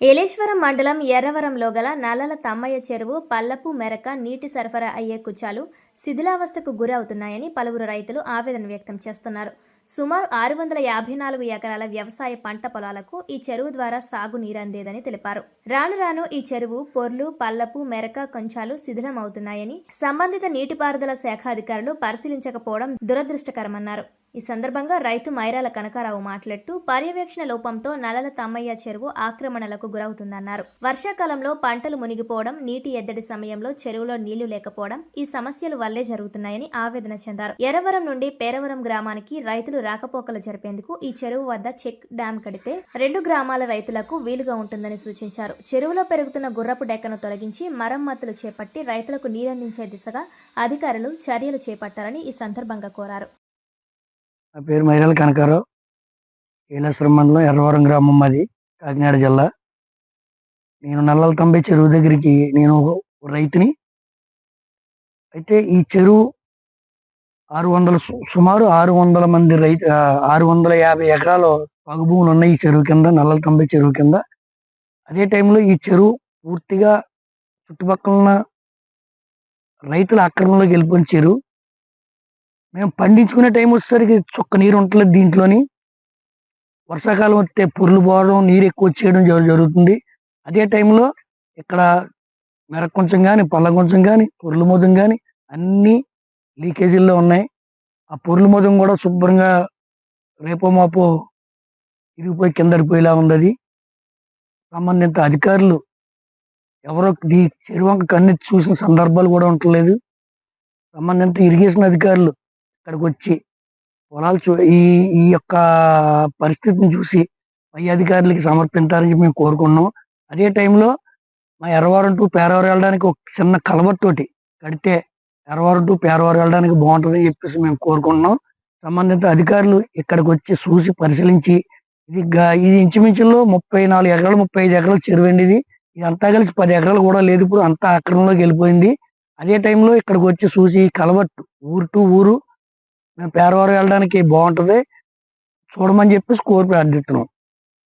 ఏలేశ్వరం మండలం ఎర్రవరంలో గల నల్లల తమ్మయ్య చెరువు పల్లపు మెరక నీటి సరఫరా అయ్యే కుచాలు శిథిలావస్థకు గురవుతున్నాయని పలువురు రైతులు ఆవేదన వ్యక్తం చేస్తున్నారు. సుమారు ఆరు వందల యాభై నాలుగు ఎకరాల వ్యవసాయ పంట పొలాలకు ఈ చెరువు ద్వారా సాగు నీరందేదని తెలిపారు. రాను రాను ఈ చెరువు పొర్లు పల్లపు మెరక కొంచాలు శిథిలమవుతున్నాయని సంబంధిత నీటిపారుదల శాఖ అధికారులు పరిశీలించకపోవడం దురదృష్టకరమన్నారు. ఈ సందర్భంగా రైతు మైరాల కనకారావు మాట్లాడుతూ పర్యవేక్షణ లోపంతో నలల తమ్మయ్య చెరువు ఆక్రమణలకు గురవుతుందన్నారు. వర్షాకాలంలో పంటలు మునిగిపోవడం నీటి ఎద్దడి సమయంలో చెరువులో నీళ్ళు లేకపోవడం ఈ సమస్యలు వల్లే జరుగుతున్నాయని ఆవేదన చెందారు. ఎరవరం నుండి పేరవరం గ్రామానికి రైతులు రాకపోకలు జరిపేందుకు ఈ చెరువు వద్ద చెక్ డ్యాం కడితే రెండు గ్రామాల రైతులకు వీలుగా ఉంటుందని సూచించారు. చెరువులో పెరుగుతున్న గుర్రపు డెక్కను తొలగించి మరమ్మతులు చేపట్టి రైతులకు నీరందించే దిశగా అధికారులు చర్యలు చేపట్టాలని ఈ సందర్భంగా కోరారు. నా పేరు మైరాల కనకారావు. మండలం ఎర్రవరం గ్రామం మాది కాకినాడ జిల్లా. నేను నల్లల తొంభై చెరువు దగ్గరికి నేను ఒక రైతుని అయితే ఈ చెరువు ఆరు వందల సు- సుమారు ఆరు వందల మంది రైతు ఆరు వందల యాభై ఎకరాలు సాగు భూములు ఉన్నాయి ఈ చెరువు కింద నల్లల తొంభై చెరువు కింద. అదే టైంలో ఈ చెరువు పూర్తిగా చుట్టుపక్కల ఉన్న రైతుల ఆక్రమణలోకి వెళ్ళిపోయిన చెరువు. మేము పండించుకునే టైం వచ్చేసరికి చుక్క నీరు ఉండలేదు దీంట్లోని. వర్షాకాలం వస్తే పుర్లు పోవడం నీరు ఎక్కువ వచ్చేయడం జరుగుతుంది. అదే టైంలో ఇక్కడ మెరక కొంచెం కానీ పళ్ళ కొంచెం కానీ పొర్లు మోదం కానీ అన్ని లీకేజీల్లో ఉన్నాయి. ఆ పొర్లు మోదం కూడా శుభ్రంగా రేపో మాపో ఇరిగిపోయి కిందడిపోయేలా ఉంది అది సంబంధిత అధికారులు ఎవరో ఈ చెరువంక కన్నెత్తి చూసిన సందర్భాలు కూడా ఉండలేదు సంబంధిత ఇరిగేషన్ అధికారులు ఇక్కడికి వచ్చి పొలాలు చూ ఈ ఈ యొక్క పరిస్థితిని చూసి పై అధికారులకి సమర్పించాలని మేము కోరుకున్నాం. అదే టైంలో మా ఎర్రవారం టు పేరవారం వెళ్ళడానికి ఒక చిన్న కలవతోటి కడితే ఎర్రవారం టు పేరవారం వెళ్ళడానికి బాగుంటుందని చెప్పేసి మేము కోరుకుంటున్నాం. సంబంధిత అధికారులు ఇక్కడికి వచ్చి చూసి పరిశీలించి ఇది ఇది ఇంచుమించులో ముప్పై నాలుగు ఎకరాలు ముప్పై ఐదు ఎకరాలు చెరువండి ఇది. ఇదంతా కలిసి పది ఎకరాలు కూడా లేదు ఇప్పుడు అంతా అక్రమంలోకి వెళ్ళిపోయింది. అదే టైంలో ఇక్కడికి వచ్చి చూసి కలవట్టు ఊరు టు ఊరు మేము పేరవారం వెళ్ళడానికి బాగుంటుంది. చూడమని చెప్పేసి కోరి ప్రార్థిస్తున్నాం.